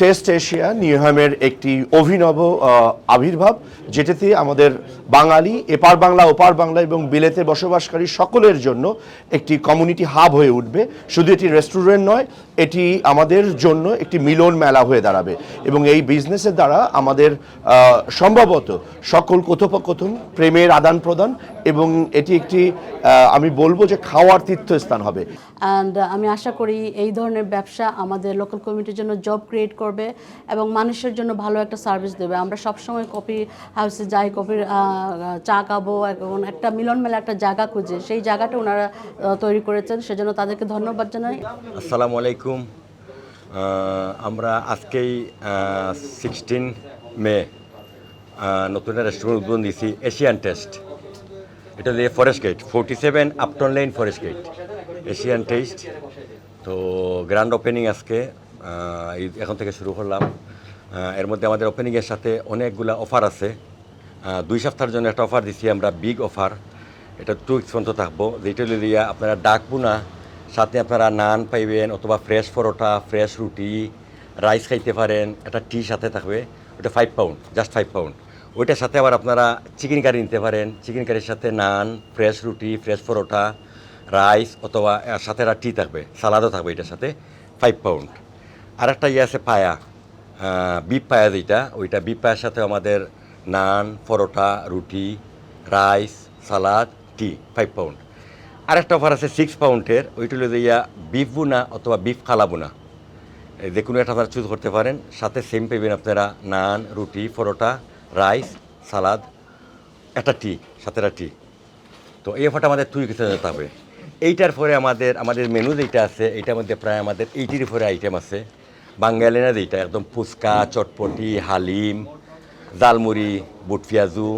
Test Asia নিউহামের একটি অভিনব আবির্ভাব, যেটাতে আমাদের বাঙালি, এপার বাংলা, ওপার বাংলা এবং বিলেতে বসবাসকারী সকলের জন্য একটি কমিউনিটি হাব হয়ে উঠবে। শুধু এটি রেস্টুরেন্ট নয়, এটি আমাদের জন্য একটি মিলন মেলা হয়ে দাঁড়াবে এবং এই বিজনেসের দ্বারা আমাদের সম্ভবত সকল কথোপকথন, প্রেমের আদান প্রদান এবং এটি একটি আমি বলব যে খাওয়ার তীর্থস্থান হবে। অ্যান্ড আমি আশা করি এই ধরনের ব্যবসা আমাদের লোকাল কমিউনিটির জন্য জব ক্রিয়েট করবে এবং মানুষের জন্য ভালো একটা সার্ভিস দেবে। আমরা সবসময় কফি হাউসে যাই, কফির চা খাব এবং একটা মিলন মেলা একটা জায়গা খুঁজে। সেই জায়গাটা ওনারা তৈরি করেছেন। সেজন্য তাদেরকে ধন্যবাদ জানাই। আসসালামু আলাইকুম। আমরা আজকেই সিক্সটিন মে নতুন রেস্টুরেন্ট উদ্বোধন দিয়েছি এশিয়ান টেস্ট এটা দিয়ে forest gate forty seven Upton line forest gate Asian taste তো গ্র্যান্ড ওপেনিং আজকে। এখন থেকে শুরু করলাম। এর মধ্যে আমাদের ওপেনিংয়ের সাথে অনেকগুলা অফার আছে। দুই সপ্তাহের জন্য একটা অফার দিছি আমরা বিগ অফার এটা টু উইক্স পর্যন্ত থাকব। যেটা দিয়া আপনারা ডাকবো না সাথে আপনারা নান পাইবেন অথবা fresh paratha fresh roti rice খাইতে পারেন, একটা টি সাথে থাকবে। ওটা five pound just five pound ওইটার সাথে আবার আপনারা চিকেন কারি নিতে পারেন। চিকেন কারির সাথে naan fresh roti fresh paratha rice অথবা সাথে একটা টি থাকবে। সালাদও থাকবে এটার সাথে ফাইভ পাউন্ড আর একটা ইয়ে আছে পায়া। বিপ পায়া যেটা ওইটা বিপ পায়ার সাথে আমাদের naan, paratha, roti, rice, salad, tea five pound আরেকটা অফার আছে সিক্স পাউন্ডের ওইটা হলো ইয়া বিফ বুনা অথবা বিফ খালা বুনা এই যে কোনো একটা আপনারা চুজ করতে পারেন। সাথে সেম পেবেন আপনারা নান, রুটি, পরোটা, রাইস, সালাদ, একটা টি, সাথে একটা টি। তো এই অফারটা আমাদের তুই কিছু যেতে হবে। এইটার পরে আমাদের আমাদের মেনু যেটা আছে, এইটার মধ্যে প্রায় আমাদের এইটির উপরে আইটেম আছে। বাঙালি না যেটা একদম ফুচকা, চটপটি, হালিম জালমুড়ি বুট পেঁয়াজু,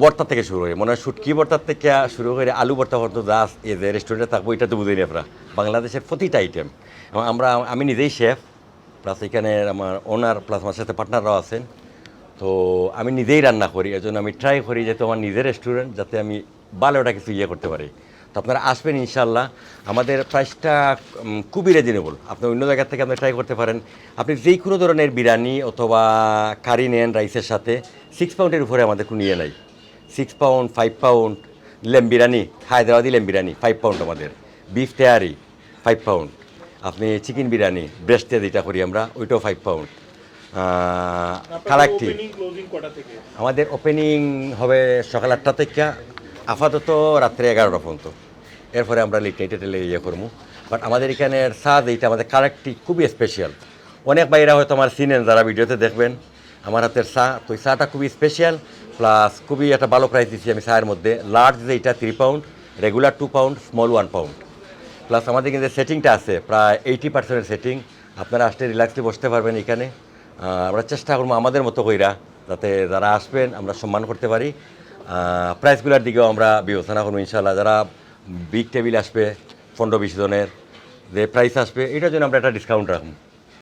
বর্তা থেকে শুরু করে, মনে হয় শুটকি বর্তার থেকে শুরু করে আলু বর্তা পর্যন্ত যা এই যে রেস্টুরেন্টে থাকব, এটা তো বুঝিনি আপনারা। বাংলাদেশের প্রতিটা আইটেম এবং আমরা, আমি নিজেই শেফ প্লাস এখানে আমার ওনার প্লাস আমার সাথে পার্টনাররাও আছেন। তো আমি নিজেই রান্না করি, এজন্য আমি ট্রাই করি যেহেতু আমার নিজের রেস্টুরেন্ট যাতে আমি ভালো ওটা কিছু ইয়ে করতে পারি। তো আপনারা আসবেন ইনশাল্লাহ আমাদের প্রাইসটা খুবই রিজনেবল আপনি অন্য জায়গা থেকে আপনি ট্রাই করতে পারেন। আপনি যেই কোনো ধরনের বিরিয়ানি অথবা কারি নেন রাইসের সাথে সিক্স পাউন্ডের উপরে আমাদের কোনো ইয়ে নাই। Six pound five pound lamb biryani Hyderabadi lamb biryani five pound আমাদের। বিফ তেয়ারি ফাইভ পাউন্ড আপনি চিকেন বিরিয়ানি ব্রেস্টে যেটা করি আমরা ওইটাও ফাইভ পাউন্ড কালাকটি আমাদের ওপেনিং হবে সকাল আটটা থেকে আপাতত রাত্রে এগারোটা পর্যন্ত। এরপরে আমরা লিট নাইটে টেলে ইয়ে করব। বাট আমাদের এখানের স্বাদ এইটা আমাদের কারেক্টটি খুবই স্পেশাল অনেক বাইরা হয়তো আমার চিনেন, যারা ভিডিওতে দেখবেন। আমার হাতের চা তো এই চাটা খুবই স্পেশাল প্লাস খুবই একটা ভালো প্রাইস দিচ্ছি আমি চায়ের মধ্যে। লার্জ যেটা three pound regular two pound small one pound plus আমাদের কিন্তু সেটিংটা আছে, প্রায় এইটি পার্সেন্টের সেটিং আপনারা আসলে রিল্যাক্সলি বসতে পারবেন এখানে। আমরা চেষ্টা করব আমাদের মতো কইরা যাতে যারা আসবেন আমরা সম্মান করতে পারি। প্রাইসগুলোর দিকেও আমরা বিবেচনা করব ইনশাল্লাহ যারা বিগ টেবিল আসবে, পনেরো বিশ জনের, যে প্রাইস আসবে, এটার জন্য আমরা একটা ডিসকাউন্ট রাখব।